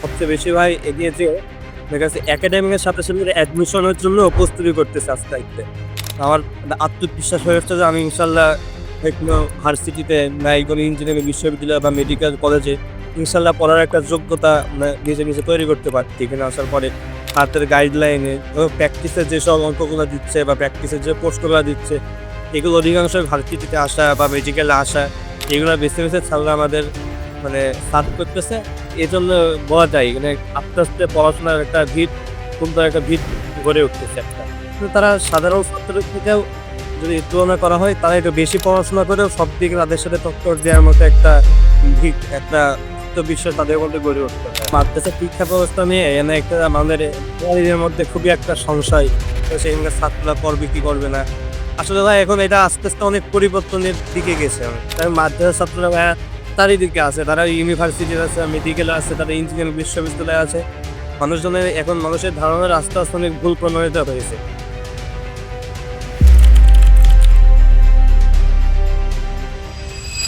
সবচেয়ে বেশি ভাই এগিয়েছে আমার কাছে একাডেমিকের সাথে সাথে অ্যাডমিশনের জন্য প্রস্তুতি করতেছে আস্তে আস্তে আমার আত্মবিশ্বাস হয়ে যাচ্ছে যে আমি ইনশাল্লাহ কোনো ভার্সিটিতে না কোনো ইঞ্জিনিয়ারিং বিশ্ববিদ্যালয় বা মেডিকেল কলেজে ইনশাল্লাহ পড়ার একটা যোগ্যতা নিজে নিজে তৈরি করতে পারছি। এখানে আসার পরে হাতের গাইডলাইনে প্র্যাকটিসের যেসব অঙ্কগুলো দিচ্ছে বা প্র্যাকটিসের যে প্রশ্নগুলো দিচ্ছে, এগুলো অধিকাংশ ভার্সিটিতে আসা বা মেডিকেলে আসা, এগুলো বেছে বেছে ছাড়লে আমাদের মানে সার্ভ করতেছে এই জন্য বলা যায় মানে আস্তে আস্তে পড়াশোনার একটা ভিত, সুন্দর একটা ভিত গড়ে উঠতেছে একটা। তারা সাধারণ ছাত্রের থেকেও যদি তুলনা করা হয়, তারা একটু বেশি পড়াশোনা করেও সব দিকে তাদের সাথে টক্কর দেওয়ার মতো একটা ভিত, একটা আত্মবিশ্বাস তাদের মধ্যে গড়ে উঠতে মাদ্রাসা শিক্ষা ব্যবস্থা নিয়ে এনে একটা আমাদের পরিবারের মধ্যে খুবই একটা সংশয়, তো সেখানে ছাত্ররা করবে কি করবে না। আসলে এখন এটা আস্তে আস্তে অনেক পরিবর্তনের দিকে গেছে। মাদ্রাসা ছাত্ররা তারই দিকে আছে, তারা ইউনিভার্সিটি আছে মেডিকেল আছে তারা ইঞ্জিনিয়ারিং বিশ্ববিদ্যালয় আছে। মানুষজনের এখন মানুষের ধারণার আস্তে আস্তে অনেক ভুল প্রণয়িত হয়েছে।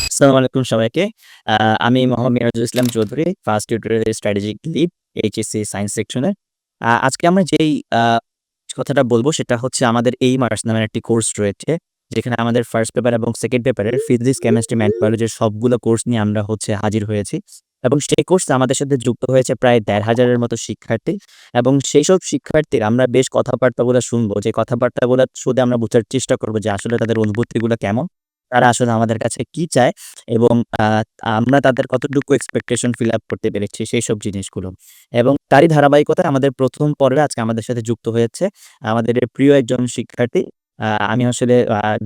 আসসালামু আলাইকুম সবাইকে। আমি Mohammad Mirajul Islam Chowdhury first tutorial strategic lead HSC science সেকশনের আজকে আমরা যেই কথাটা বলব সেটা হচ্ছে আমাদের এই মার্স নামের একটি কোর্স রয়েছে। যেখানে আমাদের ফার্স্ট পেপার এবং সেকেন্ড পেপারের ফিজিক্স কেমিস্ট্রি ম্যাথ বায়োলজির সবগুলো কোর্স নিয়ে আমরা হচ্ছে হাজির হয়েছি। এবং সেই কোর্সে আমাদের সাথে যুক্ত হয়েছে প্রায় দেড় হাজারের মতো শিক্ষার্থী। এবং সেই সব শিক্ষার্থীর আমরা বেশ কথাবার্তাগুলো শুনব। যে কথাবার্তাগুলো শুধু আমরা বোঝার চেষ্টা করব যে আসলে তাদের অনুভূতিগুলো কেমন, তারা আসলে আমাদের কাছে কি চায় এবং আমরা তাদের কতটুকু এক্সপেকটেশন ফিল আপ করতে পেরেছি সেই সব জিনিসগুলো। এবং তারই ধারাবাহিকতায় আমাদের প্রথম পর্বে আজকে আমাদের সাথে যুক্ত হয়েছে আমাদের প্রিয় একজন শিক্ষার্থী আমি আসলে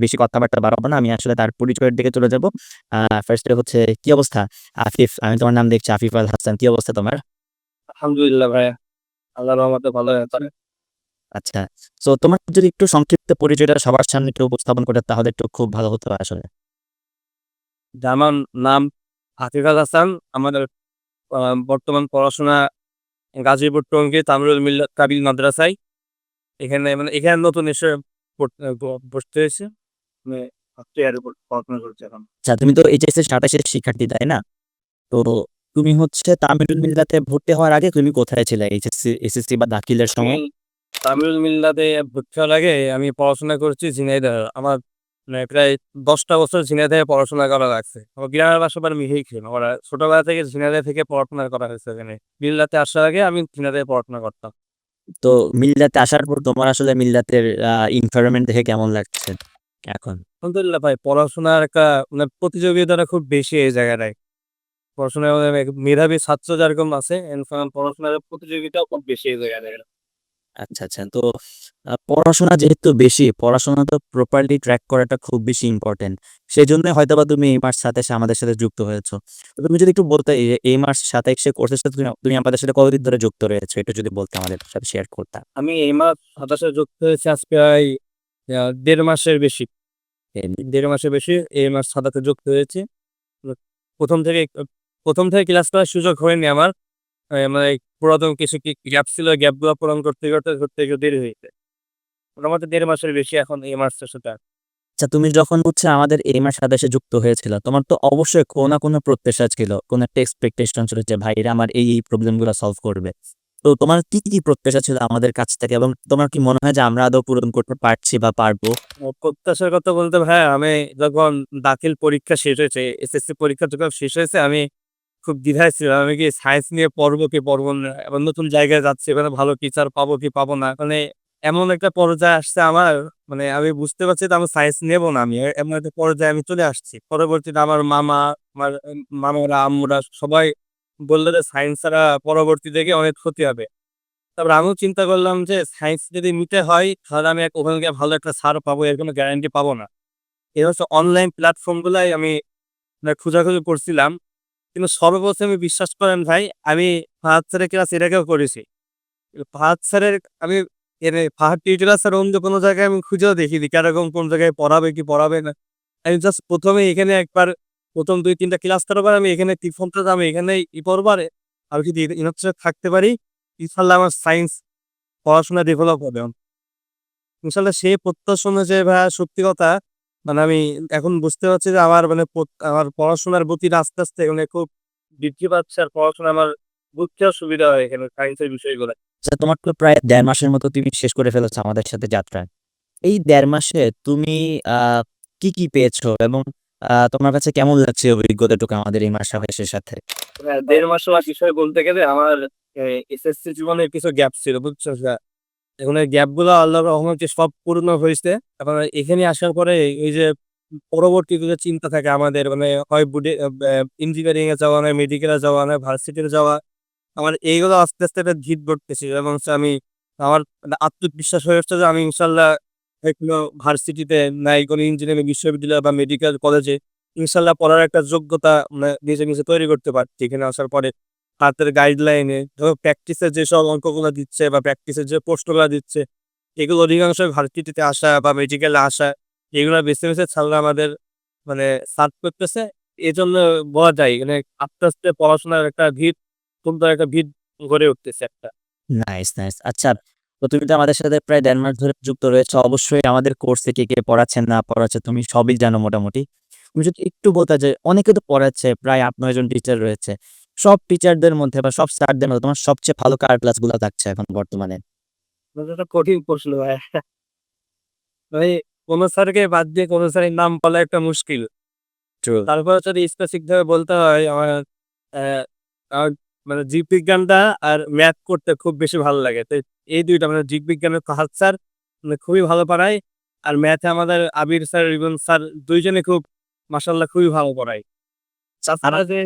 বেশি কথাবার্তা বাড়াবো না। আমি আসলে তার পরিচয়ের দিকে চলে যাব। ফার্স্টে হচ্ছে কি অবস্থা? আফিফ আমি তোমার নাম দেখছি। আফিফ আল হাসান কি অবস্থা তোমার? আলহামদুলিল্লাহ ভাইয়া। আল্লাহ রহমতে ভালো আছে। আচ্ছা। তো তোমার যদি একটু সংক্ষিপ্ত পরিচয়টা সবার সামনে একটু উপস্থাপন করে তাহলে একটু খুব ভালো হতো আসলে। আমার নাম হাফিজাল হাসান। আমাদের বর্তমান পড়াশোনা গাজীপুর টঙ্গী তামরুল মিল্লাত কাবিল মাদ্রাসায়। এখানে মানে এখানে নতুন এসে বসতে হয়েছে। মানে ফার্স্ট পড়াশোনা করছে এখন। আচ্ছা তুমি তো এইচএস এর সাতাশের শিক্ষার্থী তাই না? তো তুমি হচ্ছে তামিলুল মিল্লাতে ভর্তি হওয়ার আগে তুমি কোথায় ছিলে এইচএসসি এসএসসি বা দাখিলের সময়? আমি তামিলুল মিল্লাতে ভর্তি হওয়ার আগে আমি পড়াশোনা করছি ঝিনাইদহ। আমার মানে প্রায় দশটা বছর ঝিনাইদহে পড়াশোনা করা লাগছে। আমার গ্রামের বাসা আমার মিহেই ছিল আমার ছোটবেলা থেকে ঝিনাইদহ থেকে পড়াশোনা করা হয়েছে এখানে। মিল্লাতে আসার আগে আমি ঝিনাইদহে পড়াশোনা করতাম। তো মিল্লাতে আসার পর তোমার আসলে মিল্লাতের এনভায়রনমেন্ট দেখে কেমন লাগছে এখন? আলহামদুলিল্লাহ ভাই, পড়াশোনার একটা মানে প্রতিযোগিতাটা খুব বেশি এই জায়গাটায়। পড়াশোনায় মেধাবী ছাত্র যেরকম আছে পড়াশোনার প্রতিযোগিতাও খুব বেশি এই জায়গাটায় আচ্ছা আচ্ছা। তো পড়াশোনা যেহেতু বেশি পড়াশোনা তো প্রপারলি ট্র্যাক করাটা খুব বেশি ইম্পর্টেন্ট হয়তো বা তুমি এই মাস সাথে আমাদের সাথে যুক্ত হয়েছো। তো তুমি যদি একটু বলতে এই যে এই মাস সাথে সে কোর্সের সাথে তুমি তুমি আমাদের সাথে কতদিন ধরে যুক্ত রয়েছো? একটু যদি বলতে আমাদের সাথে শেয়ার করতাম আমি এই মাস সাতাশে যুক্ত হয়েছি আজ প্রায় দেড় মাসের বেশি। দেড় মাসের বেশি এই মাস সাদাতে যুক্ত হয়েছি। প্রথম থেকে প্রথম থেকে ক্লাস করার সুযোগ হয়নি আমার। মানে পুরাতন কিছু গ্যাপ ছিল গ্যাপগুলো পূরণ করতে করতে করতে একটু দেরি হয়েছে মোটামুটি দেড় মাসের বেশি এখন এই মাসের সাথে আচ্ছা তুমি যখন হচ্ছে আমাদের এই মাস এসে যুক্ত হয়েছিল তোমার তো অবশ্যই কোনো না কোনো প্রত্যাশা ছিল কোনো একটা এক্সপেকটেশন ছিল যে ভাই এরা আমার এই এই প্রবলেমগুলো সলভ করবে। তো তোমার কি কি প্রত্যাশা ছিল আমাদের কাছ থেকে? এবং তোমার কি মনে হয় যে আমরা আদৌ পূরণ করতে পারছি বা পারব? প্রত্যাশার কথা বলতে ভাই আমি যখন দাখিল পরীক্ষা শেষ হয়েছে এসএসসি পরীক্ষা যখন শেষ হয়েছে আমি খুব দ্বিধায় ছিলাম। আমি কি সায়েন্স নিয়ে পড়ব কি পড়ব না? এবার নতুন জায়গায় যাচ্ছি, এখানে ভালো টিচার পাবো কি পাবো না? মানে এমন একটা পর্যায়ে আসছে আমার মানে আমি বুঝতে পারছি আমি সায়েন্স নেব না আমি। এমন একটা পর্যায়ে আমি চলে আসছি। পরবর্তীতে আমার মামা, আমার মামারা, আম্মুরা সবাই বলল যে সায়েন্স ছাড়া পরবর্তী থেকে অনেক ক্ষতি হবে। তারপর আমিও চিন্তা করলাম যে সায়েন্স যদি নিতে হয়, তাহলে আমি ওখানে গিয়ে ভালো একটা ছাড় পাবো, এর কোনো গ্যারান্টি পাবো না। এই হচ্ছে অনলাইন প্ল্যাটফর্মগুলাই আমি মানে খোঁজাখুঁজি করছিলাম। কিন্তু সর্বপ্রথমে বিশ্বাস করেন ভাই, আমি ফাহাদ স্যারের ক্লাস এটাকেও করেছি। ফাহাদ স্যারের আমি ফাহাদ টিউটোরিয়াল স্যার অন্য কোনো জায়গায় আমি খুঁজেও দেখিনি, কীরকম কোন জায়গায় পড়াবে কি পড়াবে না। আমি জাস্ট প্রথমে এখানে একবার, প্রথম দুই তিনটা ক্লাস করাবার আমি এখানে টিফনটা আমি এখানে ই পড়বার আমি যদি ইনস্টে থাকতে পারি ইনশাল্লাহ আমার সায়েন্স পড়াশোনা ডেভেলপ হবে। ইনশাল্লাহ সেই প্রত্যাশা অনুযায়ী ভাই, সত্যি কথা মানে আমি এখন বুঝতে পারছি যে আমার মানে আমার পড়াশোনার গতিটা আস্তে আস্তে মানে খুব বৃদ্ধি পাচ্ছে আর পড়াশোনা আমার বুঝতেও সুবিধা হয় এখানে সায়েন্সের বিষয়গুলো। আচ্ছা তোমার তো প্রায় দেড় মাসের মতো তুমি শেষ করে ফেলেছো আমাদের সাথে যাত্রা। এই দেড় মাসে তুমি আহ কি কি পেয়েছ এবং আহ, তোমার কাছে কেমন লাগছে অভিজ্ঞতাটুকু আমাদের এই মাস শেষের সাথে? হ্যাঁ, দেড় মাস বিষয় বলতে গেলে আমার এসএসসি জীবনে কিছু গ্যাপ ছিল বুঝছ? এখন এই গ্যাপগুলো আল্লাহর রহমতে সব পূর্ণ হয়েছে। এখন এখানে আসার পরে এই যে পরবর্তী চিন্তা থাকে আমাদের মানে হয় বুডে ইঞ্জিনিয়ারিং এ যাওয়া নয় মেডিকেলে যাওয়া নয় ভার্সিটিতে যাওয়া, আমার এইগুলো আস্তে আস্তে একটা ভিত ঘটতেছিল এবং আমি, আমার আত্মবিশ্বাস হয়ে আসছে যে আমি ইনশাল্লাহ কোনো ভার্সিটিতে নাই, কোনো ইঞ্জিনিয়ারিং বিশ্ববিদ্যালয় বা মেডিকেল কলেজে ইনশাল্লাহ পড়ার একটা যোগ্যতা মানে নিজে নিজে তৈরি করতে পারছি। এখানে আসার পরে হাতের গাইডলাইনে ধরো প্র্যাকটিসের যেসব অঙ্কগুলো দিচ্ছে বা প্র্যাকটিসের যে প্রশ্নগুলো দিচ্ছে, এগুলো অধিকাংশ ভার্সিটিতে আসা বা মেডিকেলে আসা, এগুলো বেছে বেছে ছাড়লে আমাদের মানে সার্চ করতেছে। এই জন্য বলা যায় মানে আস্তে আস্তে পড়াশোনার একটা ভিত, সুন্দর একটা ভিত গড়ে উঠতেছে একটা। নাইস নাইস আচ্ছা তো তুমি তো আমাদের সাথে প্রায় দেড় মাস ধরে যুক্ত রয়েছে, অবশ্যই আমাদের কোর্সে কে কে পড়াচ্ছেন, না পড়াচ্ছে তুমি সবই জানো মোটামুটি। তুমি যদি একটু বলতে যে অনেকে তো পড়াচ্ছে, প্রায় আট, নয় জন টিচার রয়েছে। সব টিচারদের মধ্যে বা সব স্যারদের মধ্যে তোমার সবচেয়ে ভালো কার ক্লাসগুলো থাকছে এখন বর্তমানে? মানে কঠিন প্রশ্ন ভাই। ভাই কোন স্যারকে বাদ দিয়ে কোন স্যারের নাম বলা একটা মুশকিল। তারপরে যদি স্পেসিফিক ভাবে বলতে হয় আমার মানে জীববিজ্ঞানটা আর ম্যাথ করতে খুব বেশি ভালো লাগে। তো এই দুইটা মানে জীববিজ্ঞানের ফাহাদ স্যার মানে খুবই ভালো পড়ায়। আর ম্যাথে আমাদের আবির স্যার রিবন স্যার দুইজনে খুব মাসাল্লাহ খুবই ভালো পড়ায়। তাছাড়া যে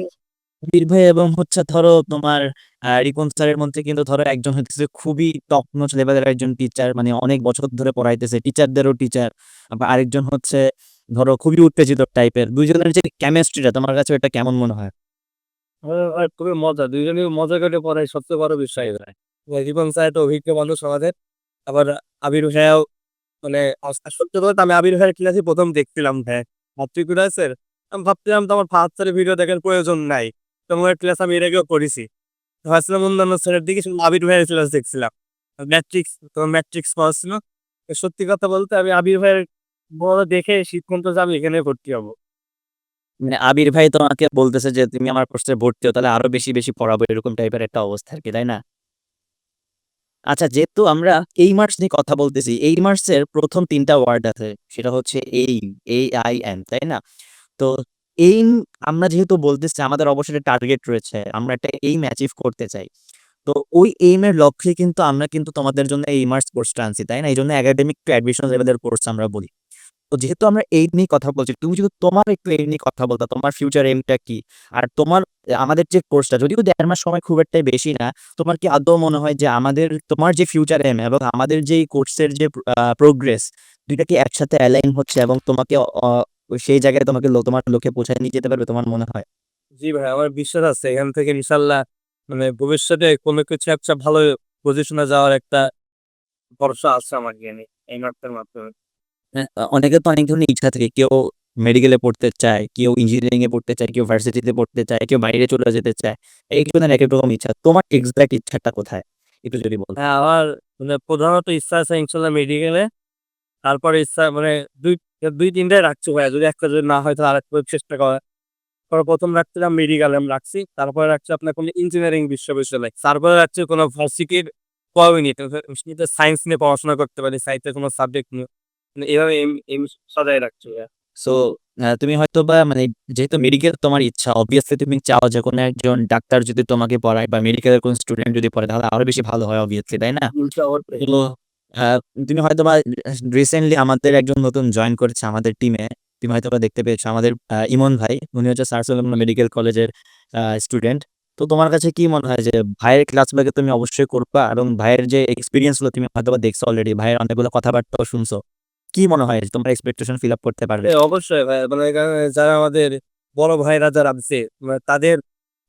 বীর এবং হচ্ছে ধরো তোমার আহ, রিপন স্যারের মধ্যে কিন্তু ধরো একজন হচ্ছে খুবই টপ নোচ লেভেলের একজন টিচার মানে অনেক বছর ধরে পড়াইতেছে টিচারদেরও টিচার আবার আরেকজন হচ্ছে ধরো খুবই উত্তেজিত টাইপের দুইজনের যে কেমিস্ট্রিটা তোমার কাছে এটা কেমন মনে হয়? আর খুবই মজা দুইজনে মজা করে পড়ায় সবচেয়ে বড় বিষয় ভাই রিবন স্যার একটা অভিজ্ঞ মানুষ আমাদের আবার আবির ভাইয়াও মানে সত্যি কথা আমি আবির ভাইয়ের ক্লাসে প্রথম দেখছিলাম ভাই। মাতৃকুড়া স্যার আমি ভাবছিলাম তো আমার ফার্স্ট ভিডিও দেখার প্রয়োজন নাই। তোমার ক্লাস আমি এর আগেও করেছি। তো ভাবছিলাম অন্যান্য স্যারের দিকে আবির ভাইয়ের ক্লাস দেখছিলাম। ম্যাট্রিক্স তোমার ম্যাট্রিক্স পড়াচ্ছিল। তো সত্যি কথা বলতে আমি আবির ভাইয়ের বড় দেখে সিদ্ধান্ত যে আমি এখানে ভর্তি হব। মানে আবির ভাই তোমাকে বলতেছে যে, তুমি আমার কোর্সে ভর্তি হও, তাহলে আরও বেশি বেশি পড়াবো, এরকম টাইপের একটা অবস্থা আর কি, তাই না? আচ্ছা যেহেতু আমরা এই মার্কস নিয়ে কথা বলতেছি, এই মার্কসের প্রথম তিনটা ওয়ার্ড আছে, সেটা হচ্ছে এই এ আই এম তাই না? তো এইম আমরা যেহেতু বলতেছি আমাদের অবশ্যই টার্গেট রয়েছে, আমরা একটা এইম অ্যাচিভ করতে চাই। তো ওই এইমের লক্ষ্যে কিন্তু আমরা কিন্তু তোমাদের জন্য এই মার্কস কোর্সটা আনছি, তাই না? এই জন্য একাডেমিক টু অ্যাডমিশন লেভেলের কোর্স আমরা বলি। তো যেহেতু আমরা এই নিয়ে কথা বলছি, তুমি যদি তোমার একটু এই নিয়ে কথা বলতো, তোমার ফিউচার এমটা কি? আর তোমার, আমাদের যে কোর্সটা যদিও দেড় মাস সময় খুব একটা বেশি না, তোমার কি আদৌ মনে হয় যে আমাদের, তোমার যে ফিউচার এম এবং আমাদের যে কোর্সের যে প্রোগ্রেস দুইটা কি একসাথে অ্যালাইন হচ্ছে এবং তোমাকে সেই জায়গায় তোমাকে লো- তোমার লোকে পৌঁছায় নিয়ে যেতে পারবে তোমার মনে হয়? জি ভাই আমার বিশ্বাস আছে। এখান থেকে ইনশাল্লাহ মানে ভবিষ্যতে কোনো কিছু একটা ভালো পজিশনে যাওয়ার একটা ভরসা আছে আমার জ্ঞানে এই মার্কের মাধ্যমে। হ্যাঁ, অনেকের তো অনেক ধরনের ইচ্ছা থাকে। কেউ মেডিকেলে পড়তে চায় কেউ ইঞ্জিনিয়ারিং এ পড়তে চায় কেউ ভার্সিটিতে পড়তে চায় কেউ বাইরে চলে যেতে চায়। একজনের এক এক রকম ইচ্ছা। তোমার এক্সাক্ট ইচ্ছাটা কোথায়? একটু যদি বল। হ্যাঁ আমার মানে প্রধানত ইচ্ছা আছে ইনশাল্লাহ মেডিকেলে তারপরে ইচ্ছা মানে দুই দুই তিনটাই রাখছি ভাইয়া। যদি একটা যদি না হয় তাহলে আরেকটা চেষ্টা করা তারপর প্রথম রাখছিলাম মেডিকেল আমি রাখছি। তারপরে রাখছি আপনার কোনো ইঞ্জিনিয়ারিং বিশ্ববিদ্যালয়। তারপরে রাখছি কোনো ভার্সিটির কমিউনিটি সায়েন্স নিয়ে পড়াশোনা করতে পারি সায়েন্সের কোনো সাবজেক্ট নিয়ে। মানে এভাবে এম এম সাজাই রাখছি ভাইয়া। সো তুমি হয়তো বা মানে যেহেতু মেডিকেল তোমার ইচ্ছা অবভিয়াসলি তুমি চাও যে কোনো একজন ডাক্তার যদি তোমাকে পড়ায় বা মেডিকেলের কোন স্টুডেন্ট যদি পড়ে তাহলে আরও বেশি ভালো হয় অবভিয়াসলি তাই না? তো তুমি হয়তো বা রিসেন্টলি আমাদের একজন নতুন জয়েন করেছে আমাদের টিমে তুমি হয়তো বা দেখতে পেয়েছ আমাদের ইমন ভাই। উনি হচ্ছে স্যার সলিমন মেডিকেল কলেজের স্টুডেন্ট তো তোমার কাছে কি মনে হয় যে ভাইয়ের ক্লাস ক্লাসগুলোকে তুমি অবশ্যই করবা? এবং ভাইয়ের যে এক্সপিরিয়েন্সগুলো তুমি হয়তো বা দেখছ অলরেডি ভাইয়ের অনেকগুলো কথাবার্তাও শুনছো, কি মনে হয় তোমার এক্সপেকটেশন ফিল আপ করতে পারবে? অবশ্যই ভাই। মানে যারা আমাদের বড় ভাইরা যারা আছে মানে তাদের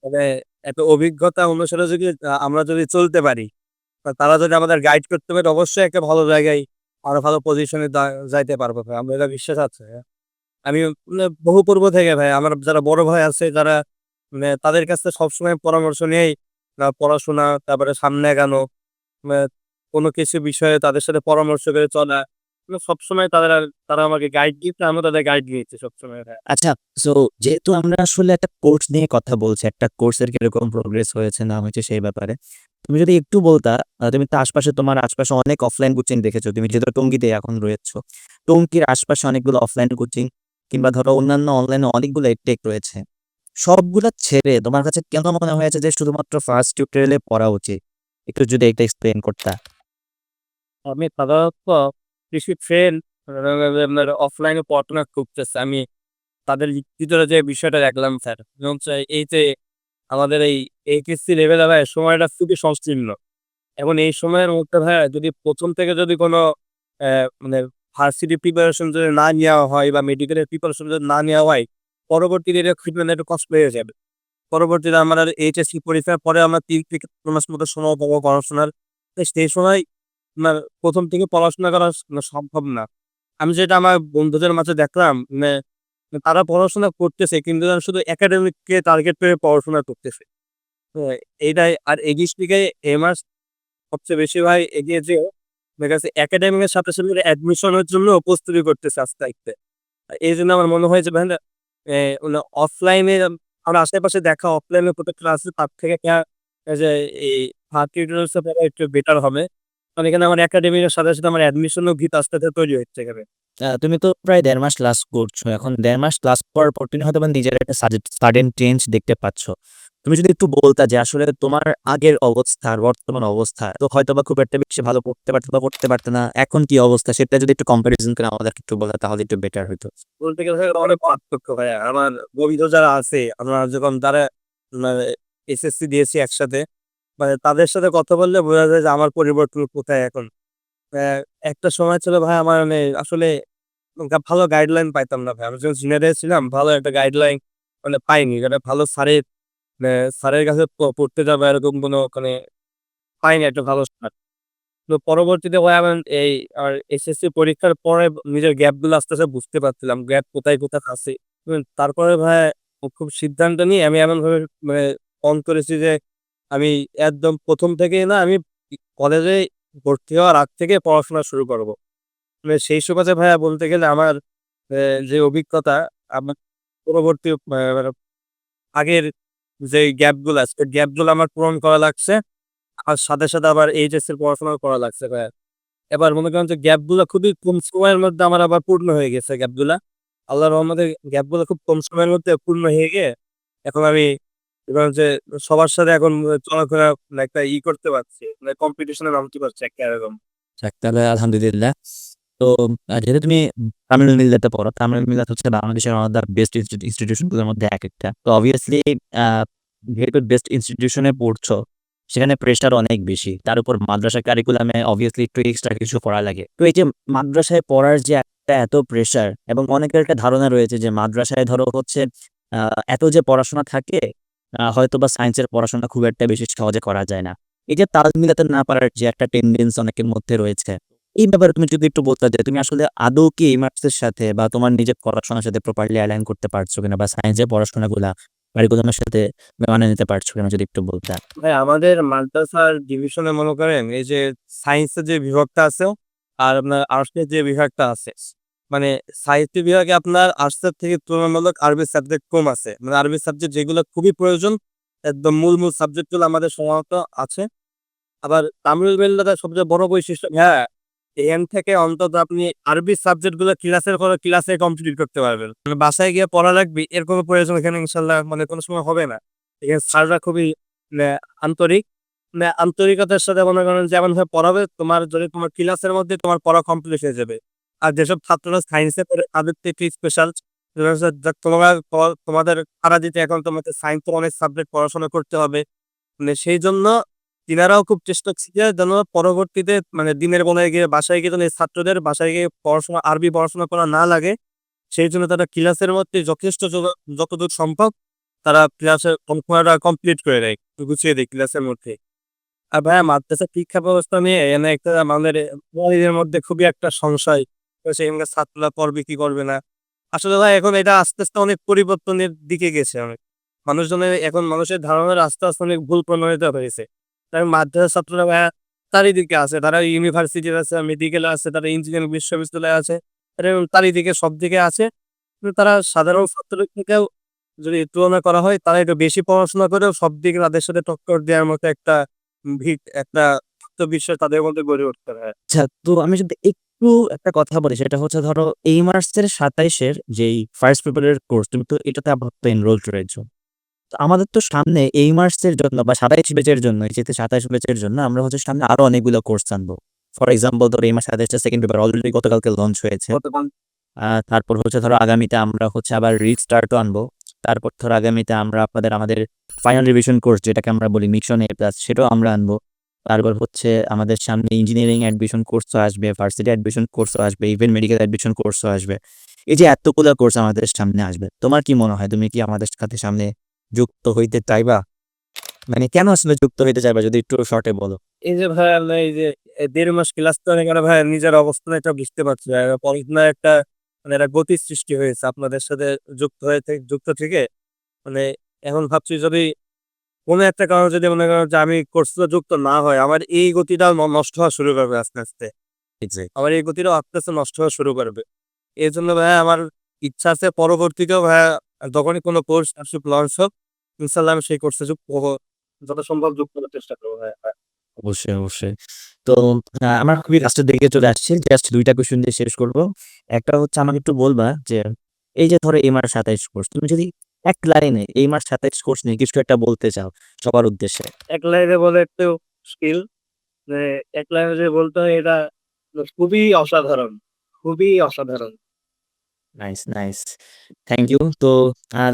মানে একটা অভিজ্ঞতা অনুসারে যদি আমরা যদি চলতে পারি তারা যদি আমাদের গাইড করতে পারে, অবশ্যই একটা ভালো জায়গায় আরও ভালো পজিশনে যাইতে পারব ভাই আমরা এটা বিশ্বাস আছে। আমি মানে বহু পূর্ব থেকে ভাই, আমার যারা বড় ভাই আছে, যারা মানে তাদের কাছে সবসময় পরামর্শ নিয়েই পড়াশোনা, তারপরে সামনে এগানো মানে কোনো কিছু বিষয়ে তাদের সাথে পরামর্শ করে চলা সবসময় তারা তারা আমাকে গাইড দিচ্ছে আমিও তাদের গাইড দিয়েছি সবসময়। আচ্ছা সো যেহেতু আমরা আসলে একটা কোর্স নিয়ে কথা বলছি একটা কোর্সের কীরকম প্রোগ্রেস হয়েছে না হয়েছে সেই ব্যাপারে তুমি যদি একটু বলতা তুমি তো আশপাশে তোমার আশপাশে অনেক অফলাইন কোচিং দেখেছ তুমি যেহেতু টঙ্গিতে এখন রয়েছো টঙ্গির আশপাশে অনেকগুলো অফলাইন কোচিং কিংবা ধরো অন্যান্য অনলাইনে অনেকগুলো টেক রয়েছে সবগুলো ছেড়ে তোমার কাছে কেন মনে হয়েছে যে শুধুমাত্র ফার্স্ট টিউটোরিয়ালে পড়া উচিত? একটু যদি এটা এক্সপ্লেন করতা। আমি সাধারণত কিছু ফ্রেন্ড আপনার অফলাইনে পড়াশোনা করতেছে, আমি তাদের ভিতরে যে বিষয়টা দেখলাম স্যার হচ্ছে এই যে আমাদের এই এইচএসসি লেভেলে ভাই সময়টা খুবই সংকীর্ণ। এবং এই সময়ের মধ্যে ভাই যদি প্রথম থেকে যদি কোনো মানে ভার্সিটি প্রিপারেশন যদি না নেওয়া হয় বা মেডিকেলের প্রিপারেশন যদি না নেওয়া হয়, পরবর্তীতে এটা মানে একটু কষ্ট হয়ে যাবে। পরবর্তীতে আমরা এইচএসসি পরীক্ষার পরে আমরা তিন থেকে মতো সময় পাবো পড়াশোনার সেই সময় আপনার প্রথম থেকে পড়াশোনা করা সম্ভব না। আমি যেটা আমার বন্ধুদের মাঝে দেখলাম মানে তারা পড়াশোনা করতেছে, কিন্তু তারা শুধু একাডেমিককে টার্গেট করে পড়াশোনা করতেছে। এইটাই, আর এগিয়ে দিকে এমার্স সবচেয়ে বেশি ভাই এগিয়ে যেও আমার কাছে একাডেমিকের সাথে সাথে অ্যাডমিশনের জন্য প্রস্তুতি করতেছে আস্তে আস্তে। এই জন্য আমার মনে হয় যে ভাই অফলাইনে আমরা আশেপাশে দেখা অফলাইনে কত ক্লাস তার থেকে যে, এই ভার্চুয়ালস একটু বেটার হবে। কারণ এখানে আমার একাডেমিকের সাথে সাথে আমার অ্যাডমিশনও ভিত আস্তে আস্তে তৈরি হচ্ছে এখানে। তুমি তো প্রায় দেড় মাস ক্লাস করছ। এখন দেড় মাস ক্লাস করার পর তুমি হয়তো নিজের একটা সাডেন চেঞ্জ দেখতে পাচ্ছ। তুমি যদি একটু বলতা যে আসলে তোমার আগের অবস্থা আর বর্তমান অবস্থা তো হয়তো বা খুব একটা বেশি ভালো পড়তে পারতো বা পড়তে পারতো না। এখন কি অবস্থা? সেটা যদি একটু কম্পারিজন করে আমাদের একটু বলা তাহলে একটু বেটার হতো বলতে গেলে অনেক পার্থক্য ভাই। আমার ববিধ যারা আছে আমরা যখন তারা এসএসসি দিয়েছি একসাথে মানে তাদের সাথে কথা বললে বোঝা যায় যে আমার পরিবর্তন কোথায় এখন। একটা সময় ছিল ভাই আমার মানে আসলে ভালো গাইডলাইন পাইতাম না ভাই। আমি যখন সিনিয়রে ছিলাম, ভালো একটা গাইডলাইন মানে পাইনি। মানে ভালো স্যারের মানে স্যারের কাছে পড়তে যাব এরকম কোনো মানে পাইনি একটা ভালো স্যার। তো পরবর্তীতে ভাই আমার এই আর এসএসসি পরীক্ষার পরে নিজের গ্যাপগুলো আস্তে আস্তে বুঝতে পারছিলাম গ্যাপ কোথায় কোথায় আছে। তারপরে ভাই খুব সিদ্ধান্ত নিয়ে আমি এমন ভাবে মানে অন করেছি যে আমি একদম প্রথম থেকেই না আমি কলেজে ভর্তি হওয়ার আগ থেকে পড়াশোনা শুরু করব। মানে সেই সুবাদে ভাইয়া বলতে গেলে আমার যে অভিজ্ঞতা, আমার পরবর্তী মানে আগের যে গ্যাপগুলো আছে গ্যাপগুলো আমার পূরণ করা লাগছে। আর সাথে সাথে আবার এইচএস এর পড়াশোনা করা লাগছে ভাইয়া। এবার মনে করেন যে গ্যাপগুলো খুবই কম সময়ের মধ্যে আমার আবার পূর্ণ হয়ে গেছে গ্যাপগুলা আল্লাহর রহমতে গ্যাপ খুব কম সময়ের মধ্যে পূর্ণ হয়ে গিয়ে এখন আমি এবার যে সবার সাথে এখন চলাফেরা মানে একটা ই করতে পারছি মানে কম্পিটিশনে নামতে পারছি একটা এরকম। তাহলে আলহামদুলিল্লাহ। তো যেহেতু তুমি তামিল মিল্লাতে পড়ো, তামিল মিল্লাত হচ্ছে বাংলাদেশের অফ দ্য বেস্ট ইনস্টিটিউশনগুলোর মধ্যে এক একটা। তো অবভিয়াসলি যেহেতু বেস্ট ইনস্টিটিউশনে পড়ছো, সেখানে প্রেশার অনেক বেশি। তার উপর মাদ্রাসা কারিকুলামে অবভিয়াসলি একটু এক্সট্রা কিছু পড়া লাগে। তো এই যে মাদ্রাসায় পড়ার যে একটা এত প্রেশার এবং অনেকের একটা ধারণা রয়েছে যে মাদ্রাসায় ধরো হচ্ছে এত যে পড়াশোনা থাকে হয়তো বা সায়েন্সের পড়াশোনা খুব একটা বেশি সহজে করা যায় না। এই যে তাল মিলাতে না পারার যে একটা টেন্ডেন্স অনেকের মধ্যে রয়েছে, এই ব্যাপারে তুমি যদি একটু বলতে যে তুমি আসলে আদৌ কি এই মার্কসের সাথে বা তোমার নিজের পড়াশোনার সাথে প্রপারলি অ্যালাইন করতে পারছ কিনা বা সায়েন্সের পড়াশোনাগুলা কারিকুলামের সাথে মানে নিতে পারছ কিনা যদি একটু বলতে। ভাই, আমাদের মাদ্রাসার ডিভিশনে মনে করেন এই যে সায়েন্সের যে বিভাগটা আছে আর আপনার আর্টসের যে বিভাগটা আছে মানে সাহিত্য বিভাগে আপনার আর্টসের থেকে তুলনামূলক আরবি সাবজেক্ট কম আছে। মানে আরবি সাবজেক্ট যেগুলো খুবই প্রয়োজন, একদম মূল মূল সাবজেক্টগুলো আমাদের সাধারণত আছে। আবার তামিল বেল্লাদের সবচেয়ে বড় বৈশিষ্ট্য হ্যাঁ এখান থেকে অন্তত আপনি আরবি সাবজেক্টগুলো ক্লাসের কোনো ক্লাসে কমপ্লিট করতে পারবেন। মানে বাসায় গিয়ে পড়া লাগবে, এর কোনো প্রয়োজন এখানে ইনশাল্লাহ মানে কোনো সময় হবে না। এখানে স্যাররা খুবই মানে আন্তরিক। মানে আন্তরিকতার সাথে মনে করেন যেমন ভাবে পড়াবে, তোমার যদি তোমার ক্লাসের মধ্যে তোমার পড়া কমপ্লিট হয়ে যাবে। আর যেসব ছাত্ররা সায়েন্সে পড়ে, তাদের তো একটু স্পেশাল তোমার তোমাদের তারা দিতে এখন তোমাকে সায়েন্স অনেক সাবজেক্ট পড়াশোনা করতে হবে। মানে সেই জন্য তিনারাও খুব চেষ্টা করছে যেন পরবর্তীতে মানে দিনের বেলায় গিয়ে বাসায় গিয়ে যেন ছাত্রদের বাসায় গিয়ে পড়াশোনা, আরবি পড়াশোনা করা না লাগে। সেই জন্য তারা ক্লাসের মধ্যে যথেষ্ট যতদূর সম্ভব তারা ক্লাসের পড়াশোনাটা কমপ্লিট করে দেয় গুছিয়ে দেয় ক্লাসের মধ্যে। আর ভাইয়া, মাদ্রাসা শিক্ষা ব্যবস্থা নিয়ে এনে একটা আমাদের মধ্যে খুবই একটা সংশয়। সেখানে ছাত্ররা পড়বে কি করবে না। আসলে ভাই, এখন এটা আস্তে আস্তে অনেক পরিবর্তনের দিকে গেছে অনেক। মানুষজনের এখন মানুষের ধারণার আস্তে আস্তে অনেক ভুল প্রণয়িত হয়েছে। তাই মাদ্রাসা ছাত্ররা ভাইয়া চারিদিকে আছে, তারা ইউনিভার্সিটির আছে মেডিকেল আছে, তারা ইঞ্জিনিয়ারিং বিশ্ববিদ্যালয় আছে চারিদিকে সব দিকে আছে তারা সাধারণ ছাত্রের থেকেও যদি তুলনা করা হয়, তারা একটু বেশি পড়াশোনা করেও সব দিকে তাদের সাথে টক্কর দেওয়ার মতো একটা ভিত, একটা আত্মবিশ্বাস তাদের মধ্যে গড়ে উঠতে হয় আচ্ছা তো আমি যদি একটু একটা কথা বলি সেটা হচ্ছে ধরো এই মার্চের সাতাইশের যেই ফার্স্ট পেপারের কোর্স তুমি তো এটাতে আপাতত এনরোল রয়েছো। তো আমাদের তো সামনে এই মার্চের জন্য বা সাতাইশ বেচের জন্য যেতে সাতাইশ বেচের জন্য আমরা হচ্ছে সামনে আরও অনেকগুলো কোর্স আনব। ফর এক্সাম্পল ধরো এই মাস সাতাইশটা সেকেন্ড পেপার অলরেডি গতকালকে লঞ্চ হয়েছে। তারপর হচ্ছে ধরো আগামীতে আমরা হচ্ছে আবার রিস্টার্টও আনব। তারপর ধরো আগামীতে আমরা আপনাদের আমাদের ফাইনাল রিভিশন কোর্স যেটাকে আমরা বলি মিশন এ প্লাস সেটাও আমরা আনব। তারপর হচ্ছে আমাদের সামনে ইঞ্জিনিয়ারিং অ্যাডমিশন কোর্সও আসবে ভার্সিটি অ্যাডমিশন কোর্সও আসবে ইভেন মেডিকেল অ্যাডমিশন কোর্সও আসবে। এই যে এতগুলো কোর্স আমাদের সামনে আসবে, তোমার কি মনে হয়? তুমি কি আমাদের সাথে সামনে যুক্ত হইতে চাইবা? মানে কেন আসলে যুক্ত হইতে চাইবা, যদি একটু শর্টে বলো? এই যে ভাই, আমরা এই যে দেড় মাস ক্লাস করে গেলে ভাই নিজের অবস্থান একটা বুঝতে পারছি। পড়াশোনার একটা মানে একটা গতি সৃষ্টি হয়েছে, আপনাদের সাথে যুক্ত হয়ে যুক্ত থেকে। মানে এখন ভাবছি যদি কোনো একটা কারণে যদি মনে করেন যে আমি কোর্সে যুক্ত না হয় আমার এই গতিটা নষ্ট হওয়া শুরু করবে আস্তে আস্তে। আমার এই গতিটা আস্তে আস্তে নষ্ট হওয়া শুরু করবে। এই জন্য ভাই আমার ইচ্ছা আছে পরবর্তীতেও ভাই যখনই কোনো কোর্স লঞ্চ হোক ইনশাল্লাহ আমি সেই কোর্সে যুক্ত যত সম্ভব যুক্ত করার চেষ্টা করব ভাই অবশ্যই অবশ্যই। তো আমার খুবই লাস্টের দিকে চলে আসছে জাস্ট দুইটা কোশ্চেন দিয়ে শেষ করব। একটা হচ্ছে আমাকে একটু বলবা যে এই যে ধরো মাস সাতাইশ কোর্স তুমি যদি এক লাইনে এই মাস সাতাইশ কোর্স নিয়ে কিছু একটা বলতে চাও সবার উদ্দেশ্যে? এক লাইনে বলে একটু স্কিল এক লাইনে যে বলতে হয় এটা খুবই অসাধারণ খুবই অসাধারণ। নাইস নাইস থ্যাংক ইউ তো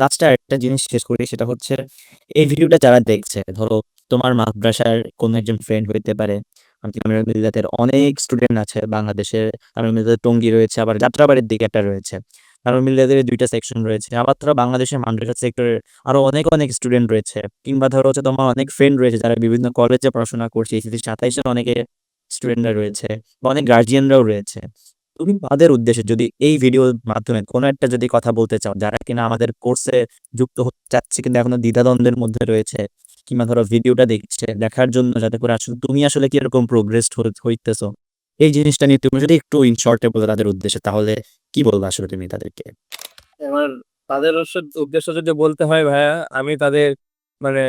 লাস্টে একটা জিনিস শেষ করি সেটা হচ্ছে এই ভিডিওটা যারা দেখছে ধরো তোমার মাদ্রাসার কোনো একজন ফ্রেন্ড হইতে পারে তামিল অনেক স্টুডেন্ট আছে বাংলাদেশের মিল্লাতের টঙ্গী রয়েছে আবার যাত্রাবাড়ির দিকে একটা রয়েছে। তামিল মিল্লাতের দুইটা সেকশন রয়েছে। আবার ধরো বাংলাদেশের মাদ্রাসা সেক্টরের আরও অনেক অনেক স্টুডেন্ট রয়েছে। কিংবা ধরো হচ্ছে তোমার অনেক ফ্রেন্ড রয়েছে যারা বিভিন্ন কলেজে পড়াশোনা করছে। এই সাতাইশের অনেকে স্টুডেন্টরা রয়েছে বা অনেক গার্জিয়ানরাও রয়েছে। তুমি তাদের উদ্দেশ্যে যদি এই ভিডিওর মাধ্যমে কোনো একটা যদি কথা বলতে চাও, যারা কিনা আমাদের কোর্সে যুক্ত হতে চাচ্ছে কিন্তু এখনও দ্বিধাদ্বন্দ্বের মধ্যে রয়েছে কিংবা ধরো ভিডিওটা দেখছে দেখার জন্য যাতে করে আসলে তুমি আসলে কীরকম প্রোগ্রেস হইতেছো, এই জিনিসটা নিয়ে তুমি যদি একটু ইন শর্টে বলো তাদের উদ্দেশ্যে, তাহলে কি বলব আসলে তুমি তাদেরকে? আমার, তাদের উদ্দেশ্য- যদি বলতে হয় ভাইয়া, আমি তাদের মানে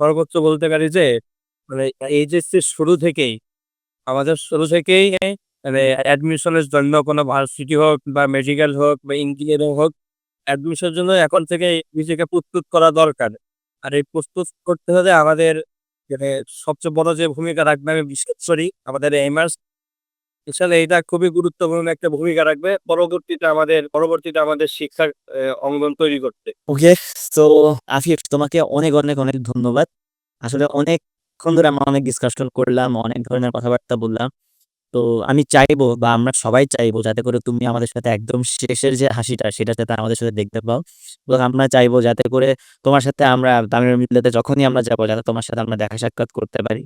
সর্বোচ্চ বলতে পারি যে মানে এইচএসসি শুরু থেকেই, আমাদের শুরু থেকেই মানে অ্যাডমিশনের জন্য কোনো ভার্সিটি হোক বা মেডিকেল হোক বা ইঞ্জিনিয়ারিং হোক অ্যাডমিশনের জন্য এখন থেকে নিজেকে প্রস্তুত করা দরকার। আর এই প্রস্তুত করতে হলে আমাদের মানে সবচেয়ে বড় যে ভূমিকা রাখবে আমি বিশ্বাস করি, আমাদের এমার্স আসলে এটা খুবই গুরুত্বপূর্ণ একটা ভূমিকা রাখবে। পরবর্তীতে আমাদের পরবর্তীতে আমাদের শিক্ষার অঙ্গন তৈরি করতে। ওকে তো আফিফ, তোমাকে অনেক অনেক অনেক ধন্যবাদ। আসলে অনেকক্ষণ ধরে আমরা অনেক ডিসকাশন করলাম, অনেক ধরনের কথাবার্তা বললাম। তো আমি চাইব বা আমরা সবাই চাইব যাতে করে তুমি আমাদের সাথে একদম শেষের যে হাসিটা, সেটা যাতে আমাদের সাথে দেখতে পাও। এবং আমরা চাইব যাতে করে তোমার সাথে আমরা তামিল মিল্লাতে যখনই আমরা যাব, যাতে তোমার সাথে আমরা দেখা সাক্ষাৎ করতে পারি।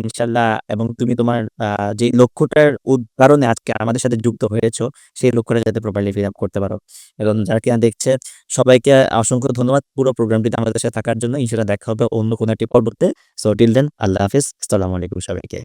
ইনশাল্লাহ এবং তুমি তোমার যে লক্ষ্যটার কারণে আজকে আমাদের সাথে যুক্ত হয়েছ, সেই লক্ষ্যটা যাতে প্রপারলি ফিল করতে পারো। এবং যারা কিনা দেখছে, সবাইকে অসংখ্য ধন্যবাদ পুরো প্রোগ্রামটিতে আমাদের সাথে থাকার জন্য। ইনশাল্লাহ দেখা হবে অন্য কোনো একটি পর্বতে। সো টিল দেন আল্লাহ হাফিজ। আসসালামু আলাইকুম সবাইকে।